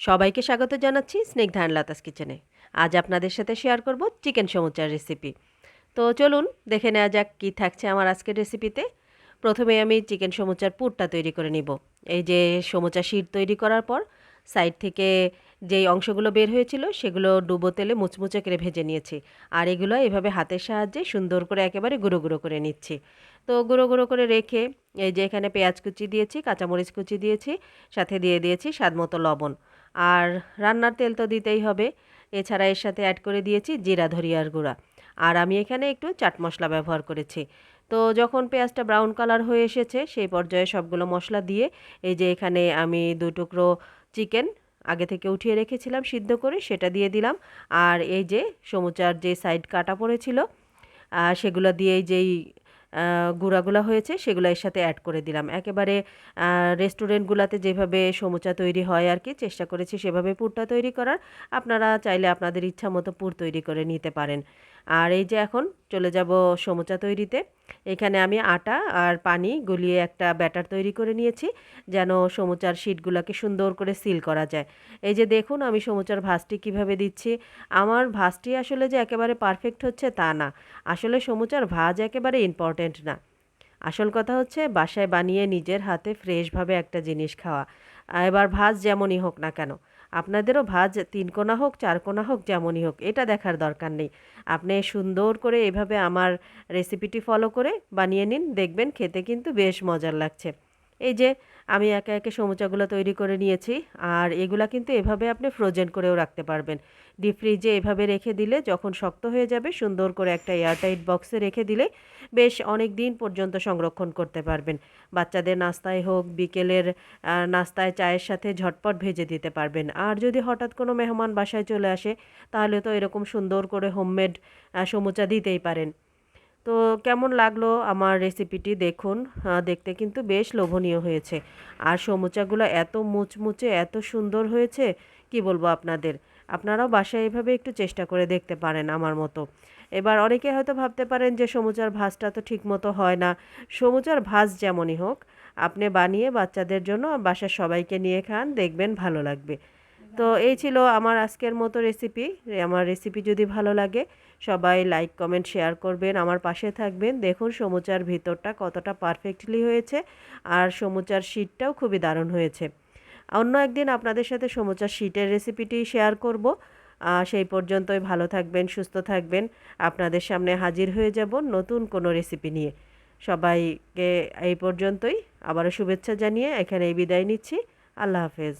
সবাইকে স্বাগত জানাচ্ছি স্নেকধান লতাস কিচেনে। আজ আপনাদের সাথে শেয়ার করব চিকেন সমুচার রেসিপি তো চলুন দেখে নেওয়া যাক কী থাকছে আমার আজকের রেসিপিতে প্রথমে আমি চিকেন সমুচার পুরটা তৈরি করে নিব। এই যে সমুচা শিট তৈরি করার পর সাইড থেকে যেই অংশগুলো বের হয়েছিল সেগুলো ডুবো তেলে মুচমুচে করে ভেজে নিয়েছি। আর এগুলো এভাবে হাতের সাহায্যে সুন্দর করে একেবারে গুঁড়ো গুঁড়ো করে নিচ্ছি। তো গুঁড়ো গুঁড়ো করে রেখে এই যে এখানে পেঁয়াজ কুচি দিয়েছি, কাঁচামরিচ কুচি দিয়েছি, সাথে দিয়ে দিয়েছি স্বাদ মতো লবণ। আর রান্নার তেল তো দিতেই হবে। এছাড়া এর সাথে অ্যাড করে দিয়েছি জিরা ধরিয়ার গুঁড়া। আর আমি এখানে একটু চাট মশলা ব্যবহার করেছি। তো যখন পেঁয়াজটা ব্রাউন কালার হয়ে এসেছে, সেই পর্যায়ে সবগুলো মশলা দিয়ে এই যে এখানে আমি দু টুকরো চিকেন আগে থেকে উঠিয়ে রেখেছিলাম সিদ্ধ করে, সেটা দিয়ে দিলাম। আর এই যে সমুচার যে সাইড কাটা পড়েছিল সেগুলো দিয়ে যেই গুঁড়াগুলো হয়েছে, সেগুলো এর সাথে অ্যাড করে দিলাম। একেবারে রেস্টুরেন্টগুলোতে যেভাবে সমুচা তৈরি হয় আর কি চেষ্টা করেছি সেভাবে পুরটা তৈরি করার। আপনারা চাইলে আপনাদের ইচ্ছা মতো পুর তৈরি করে নিতে পারেন। আর এই যে এখন চলে যাব সমুচা তৈরিতে। এখানে আমি আটা আর পানি গুলিয়ে একটা ব্যাটার তৈরি করে নিয়েছি, যেন সমুচার শিটগুলোকে সুন্দর করে সিল করা যায়। এই যে দেখুন আমি সমুচার ভাজটি কীভাবে দিচ্ছি। আমার ভাজটি আসলে যে একেবারে পারফেক্ট হচ্ছে তা না। আসলে সমুচার ভাজ একেবারে ইম্পর্ট্যান্ট না। আসল কথা হচ্ছে বাসায় বানিয়ে নিজের হাতে ফ্রেশভাবে একটা জিনিস খাওয়া। এবার ভাজ যেমনই হোক না কেন। আপনাদেরও ভাজ তিন কোনা হোক, চার কোনা হোক, যেমনই হোক, এটা দেখার দরকার নেই। আপনি সুন্দর করে এভাবে আমার রেসিপিটি ফলো করে বানিয়ে নিন, দেখবেন খেতে কিন্তু বেশ মজার লাগছে। এই যে আমি একে একে সমুচাগুলো তৈরি করে নিয়েছি, আর এগুলা কিন্তু এভাবে আপনি ফ্রোজেন করেও রাখতে পারবেন। ডিপ ফ্রিজে এভাবে রেখে দিলে যখন শক্ত হয়ে যাবে, সুন্দর করে একটা এয়ারটাইট বক্সে রেখে দিলে বেশ অনেক দিন পর্যন্ত সংরক্ষণ করতে পারবেন। বাচ্চাদের নাস্তায় হোক, বিকেলের নাস্তায় চায়ের সাথে ঝটপট ভেজে দিতে পারবেন। আর যদি হঠাৎ কোনো মেহমান বাসায় চলে আসে, তাহলে তো এরকম সুন্দর করে হোমমেড সমুচা দিতেই পারেন। তো কেমন লাগল আমার রেসিপিটি দেখুন দেখতে কিন্তু বেশ লোভনীয় হয়েছে। আর সমুচাগুলো এত মুচমুচে, এত সুন্দর হয়েছে, কি বলব আপনাদের? আপনারাও বাসায় এভাবে একটু চেষ্টা করে দেখতে পারেন আমার মতো। এবার অনেকে হয়তো ভাবতে পারেন যে সমুচার ভাজটা তো ঠিক মতো হয় না। সমুচার ভাজ যেমনই হোক, আপনি বানিয়ে বাচ্চাদের জন্য বাসার সবাইকে নিয়ে খান, দেখবেন ভালো লাগবে। তো এই ছিল আমার আজকের মতো রেসিপি আমার রেসিপি যদি ভালো লাগে, সবাই লাইক কমেন্ট শেয়ার করবেন, আমার পাশে থাকবেন। দেখুন সমুচার ভিতরটা কতটা পারফেক্টলি হয়েছে আর সমুচার শীটটাও খুবই দারুণ হয়েছে। অন্য একদিন আপনাদের সাথে সমুচার শীটের রেসিপিটি শেয়ার করব। সেই পর্যন্তই ভালো থাকবেন, সুস্থ থাকবেন। আপনাদের সামনে হাজির হয়ে যাব নতুন কোনো রেসিপি নিয়ে। সবাইকে এই পর্যন্তই। আবারও শুভেচ্ছা জানিয়ে এখানে বিদায় নিচ্ছি। আল্লাহ হাফেজ।